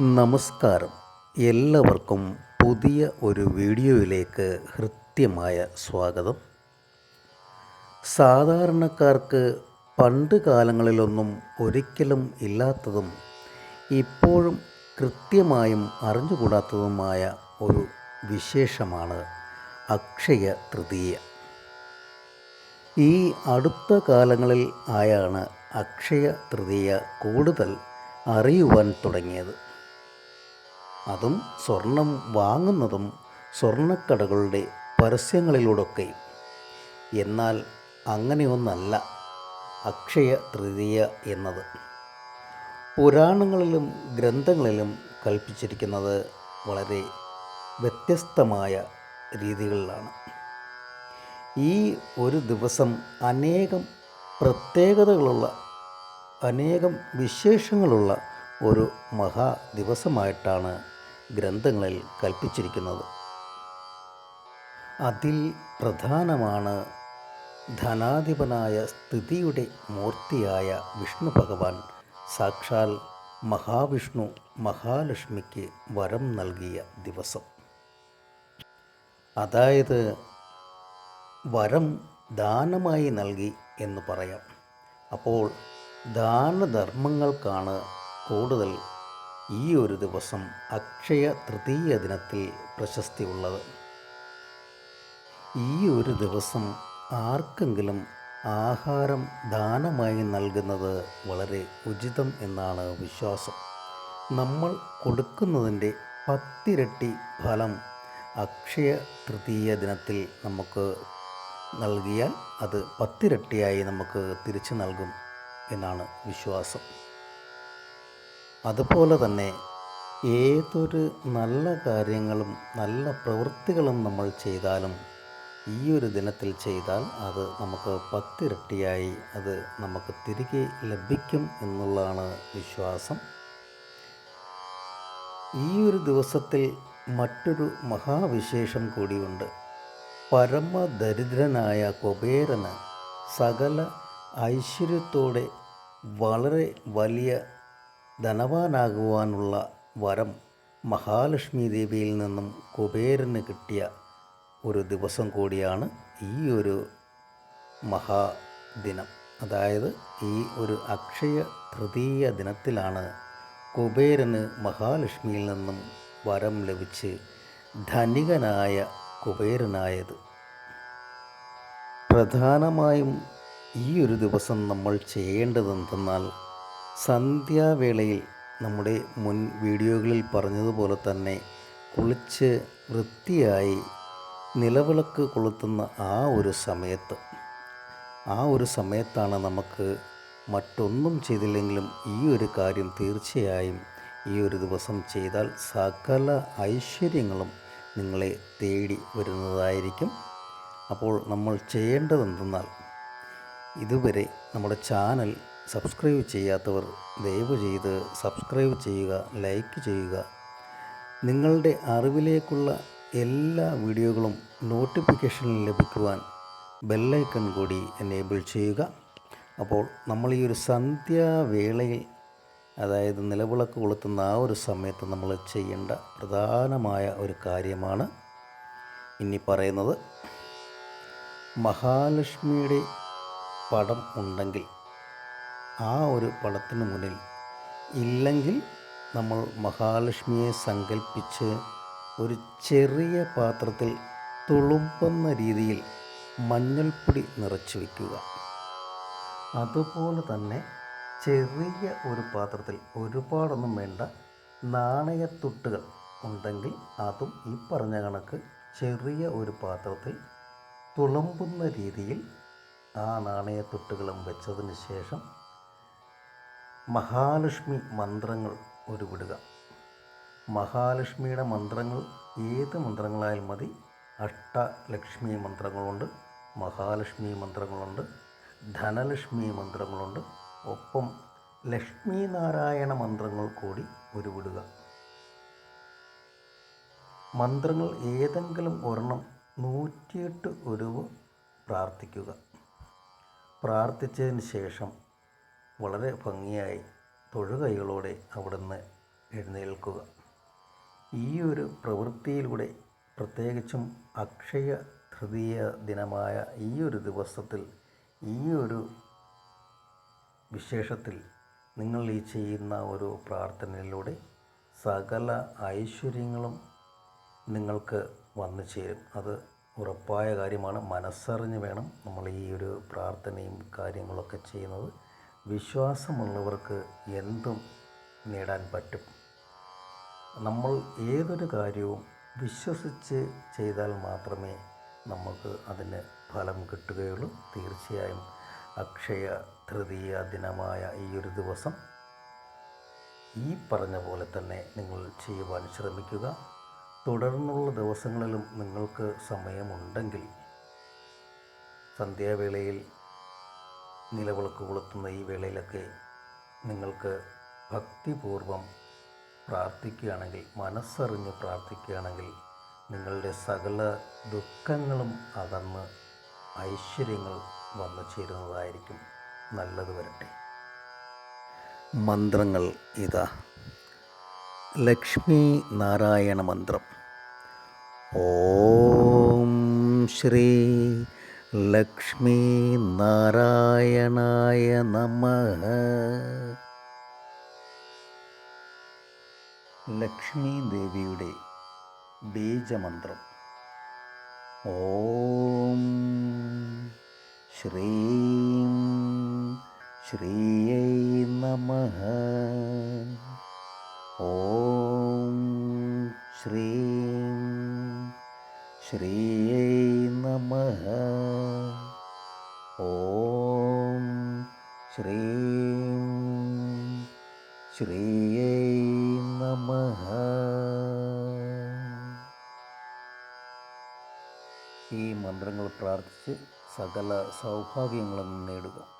നമസ്കാരം. എല്ലാവർക്കും പുതിയ ഒരു വീഡിയോയിലേക്ക് ഹൃദ്യമായ സ്വാഗതം. സാധാരണക്കാർക്ക് പണ്ട് കാലങ്ങളിലൊന്നും ഒരിക്കലും ഇല്ലാത്തതും ഇപ്പോഴും കൃത്യമായും അറിഞ്ഞുകൂടാത്തതുമായ ഒരു വിശേഷമാണ് അക്ഷയ തൃതീയ. ഈ അടുത്ത കാലങ്ങളിൽ ആയാണ് അക്ഷയ തൃതീയ കൂടുതൽ അറിയുവാൻ തുടങ്ങിയത്. അതും സ്വർണം വാങ്ങുന്നതും സ്വർണക്കടകളുടെ പരസ്യങ്ങളിലൂടെയൊക്കെ എന്നാൽ അങ്ങനെയൊന്നല്ല അക്ഷയ തൃതീയ എന്നത്. പുരാണങ്ങളിലും ഗ്രന്ഥങ്ങളിലും കൽപ്പിച്ചിരിക്കുന്നത് വളരെ വ്യത്യസ്തമായ രീതികളിലാണ്. ഈ ഒരു ദിവസം അനേകം പ്രത്യേകതകളുള്ള അനേകം വിശേഷങ്ങളുള്ള ഒരു മഹാ ദിവസമായിട്ടാണ് ഗ്രന്ഥങ്ങളിൽ കൽപ്പിച്ചിരിക്കുന്നത്. അതിൽ പ്രധാനമാണ് ധനാധിപനായ സ്ഥിതിയുടെ മൂർത്തിയായ വിഷ്ണു ഭഗവാൻ സാക്ഷാൽ മഹാവിഷ്ണു മഹാലക്ഷ്മിക്ക് വരം നൽകിയ ദിവസം. അതായത് വരം ദാനമായി നൽകി എന്ന് പറയാം. അപ്പോൾ ദാനധർമ്മങ്ങൾക്കാണ് കൂടുതൽ ഈ ഒരു ദിവസം അക്ഷയ തൃതീയ ദിനത്തിൽ പ്രശസ്തിയുള്ളത് ഈ ഒരു ദിവസം ആർക്കെങ്കിലും ആഹാരം ദാനമായി നൽകുന്നത് വളരെ ഉചിതം എന്നാണ് വിശ്വാസം. നമ്മൾ കൊടുക്കുന്നതിന്റെ പത്തിരട്ടി ഫലം അക്ഷയ തൃതീയ ദിനത്തിൽ നമുക്ക് നൽകിയാൽ അത് പത്തിരട്ടിയായി നമുക്ക് തിരിച്ചു നൽകും എന്നാണ് വിശ്വാസം. അതുപോലെ തന്നെ ഏതൊരു നല്ല കാര്യങ്ങളും നല്ല പ്രവൃത്തികളും നമ്മൾ ചെയ്താലും ഈ ഒരു ദിനത്തിൽ ചെയ്താൽ അത് നമുക്ക് പത്തിരട്ടിയായി അത് നമുക്ക് തിരികെ ലഭിക്കും എന്നുള്ളതാണ് വിശ്വാസം. ഈ ഒരു ദിവസത്തിൽ മറ്റൊരു മഹാവിശേഷം കൂടിയുണ്ട്. പരമദരിദ്രനായ കുബേരന് സകല ഐശ്വര്യത്തോടെ വളരെ വലിയ ധനവാനാകുവാനുള്ള വരം മഹാലക്ഷ്മി ദേവിയിൽ നിന്നും കുബേരന് കിട്ടിയ ഒരു ദിവസം കൂടിയാണ് ഈ ഒരു മഹാദിനം. അതായത് ഈ ഒരു അക്ഷയ തൃതീയ ദിനത്തിലാണ് കുബേരന് മഹാലക്ഷ്മിയിൽ നിന്നും വരം ലഭിച്ച് ധനികനായ കുബേരനായത്. പ്രധാനമായും ഈ ഒരു ദിവസം നമ്മൾ ചെയ്യേണ്ടതെന്തെന്നാൽ സന്ധ്യാവേളയിൽ നമ്മുടെ മുൻ വീഡിയോകളിൽ പറഞ്ഞതുപോലെ തന്നെ കുളിച്ച് വൃത്തിയായി നിലവിളക്ക് കൊളുത്തുന്ന ആ ഒരു സമയത്ത് ആ ഒരു സമയത്താണ് നമുക്ക് മറ്റൊന്നും ചെയ്തില്ലെങ്കിലും ഈ ഒരു കാര്യം തീർച്ചയായും ഈ ഒരു ദിവസം ചെയ്താൽ സകല ഐശ്വര്യങ്ങളും നിങ്ങളെ തേടി വരുന്നതായിരിക്കും. അപ്പോൾ നമ്മൾ ചെയ്യേണ്ടതെന്തെന്നാൽ ഇതുവരെ നമ്മുടെ ചാനൽ സബ്സ്ക്രൈബ് ചെയ്യാത്തവർ ദയവ് ചെയ്ത് സബ്സ്ക്രൈബ് ചെയ്യുക ലൈക്ക് ചെയ്യുക. നിങ്ങളുടെ അറിവിലേക്കുള്ള എല്ലാ വീഡിയോകളും നോട്ടിഫിക്കേഷൻ ലഭിക്കുവാൻ ബെല്ലൈക്കൺ കൂടി എനേബിൾ ചെയ്യുക. അപ്പോൾ നമ്മൾ ഈ ഒരു സന്ധ്യാവേളയിൽ അതായത് നിലവിളക്ക് കൊളുത്തുന്ന ആ ഒരു സമയത്ത് നമ്മൾ ചെയ്യേണ്ട പ്രധാനമായ ഒരു കാര്യമാണ് ഇനി പറയുന്നത്. മഹാലക്ഷ്മിയുടെ പടം ഉണ്ടെങ്കിൽ ആ ഒരു പടത്തിന് മുന്നിൽ ഇല്ലെങ്കിൽ നമ്മൾ മഹാലക്ഷ്മിയെ സങ്കല്പിച്ച് ഒരു ചെറിയ പാത്രത്തിൽ തുളുമ്പുന്ന രീതിയിൽ മഞ്ഞൾപ്പൊടി നിറച്ചു വയ്ക്കുക അതുപോലെ തന്നെ ചെറിയ ഒരു പാത്രത്തിൽ ഒരുപാടൊന്നും വേണ്ട നാണയത്തുട്ടുകൾ ഉണ്ടെങ്കിൽ അതും ഈ പറഞ്ഞ കണക്ക് ചെറിയ ഒരു പാത്രത്തിൽ തുളമ്പുന്ന രീതിയിൽ ആ നാണയത്തുട്ടുകളും വെച്ചതിന് ശേഷം മഹാലക്ഷ്മി മന്ത്രങ്ങൾ ഉരുവിടുക മഹാലക്ഷ്മിയുടെ മന്ത്രങ്ങൾ ഏത് മന്ത്രങ്ങളായാലും മതി. അഷ്ടലക്ഷ്മി മന്ത്രങ്ങളുണ്ട് മഹാലക്ഷ്മി മന്ത്രങ്ങളുണ്ട് ധനലക്ഷ്മി മന്ത്രങ്ങളുണ്ട്. ഒപ്പം ലക്ഷ്മി നാരായണ മന്ത്രങ്ങൾ കൂടി ഉരുവിടുക മന്ത്രങ്ങൾ ഏതെങ്കിലും ഒരെണ്ണം നൂറ്റിയെട്ട് ഉരുവ് പ്രാർത്ഥിക്കുക. പ്രാർത്ഥിച്ചതിന് ശേഷം വളരെ ഭംഗിയായി തൊഴുകൈകളോടെ അവിടുന്ന് എഴുന്നേൽക്കുക. ഈ ഒരു പ്രവൃത്തിയിലൂടെ പ്രത്യേകിച്ചും അക്ഷയ തൃതീയ ദിനമായ ഈ ഒരു ദിവസത്തിൽ ഈ ഒരു വിശേഷത്തിൽ നിങ്ങൾ ഈ ചെയ്യുന്ന ഒരു പ്രാർത്ഥനയിലൂടെ സകല ഐശ്വര്യങ്ങളും നിങ്ങൾക്ക് വന്നു ചേരും. അത് ഉറപ്പായ കാര്യമാണ്. മനസ്സറിഞ്ഞ് വേണം നമ്മൾ ഈ ഒരു പ്രാർത്ഥനയും കാര്യങ്ങളൊക്കെ ചെയ്യുന്നത്. വിശ്വാസമുള്ളവർക്ക് എന്തും നേടാൻ പറ്റും. നമ്മൾ ഏതൊരു കാര്യവും വിശ്വസിച്ച് ചെയ്താൽ മാത്രമേ നമുക്ക് അതിന് ഫലം കിട്ടുകയുള്ളൂ. തീർച്ചയായും അക്ഷയ തൃതീയ ദിനമായ ഈ ഒരു ദിവസം ഈ പറഞ്ഞ പോലെ തന്നെ നിങ്ങൾ ചെയ്യുവാൻ ശ്രമിക്കുക. തുടർന്നുള്ള ദിവസങ്ങളിലും നിങ്ങൾക്ക് സമയമുണ്ടെങ്കിൽ സന്ധ്യാവേളയിൽ നിലവിളക്ക് കൊളുത്തുന്ന ഈ വേളയിലൊക്കെ നിങ്ങൾക്ക് ഭക്തിപൂർവം പ്രാർത്ഥിക്കുകയാണെങ്കിൽ മനസ്സറിഞ്ഞ് പ്രാർത്ഥിക്കുകയാണെങ്കിൽ നിങ്ങളുടെ സകല ദുഃഖങ്ങളും അകന്ന് ഐശ്വര്യങ്ങൾ വന്നു ചേരുന്നതായിരിക്കും നല്ലത് വരട്ടെ. മന്ത്രങ്ങൾ ഇതാ. ലക്ഷ്മി നാരായണ മന്ത്രം. ഓം ശ്രീ ലക്ഷ്മി നാരായണായ നമഃ. ലക്ഷ്മീ ദേവിയുടെ ബീജമന്ത്രം. ഓം ശ്രീം ശ്രീയൈ നമ. ഓം ശ്രീം ശ്രീയൈ നമ. ഓം ശ്രീം ശ്രീയൈ നമ. ഈ മന്ത്രങ്ങൾ പ്രാർത്ഥിച്ച് സകല സൗഭാഗ്യങ്ങളും നേടുക.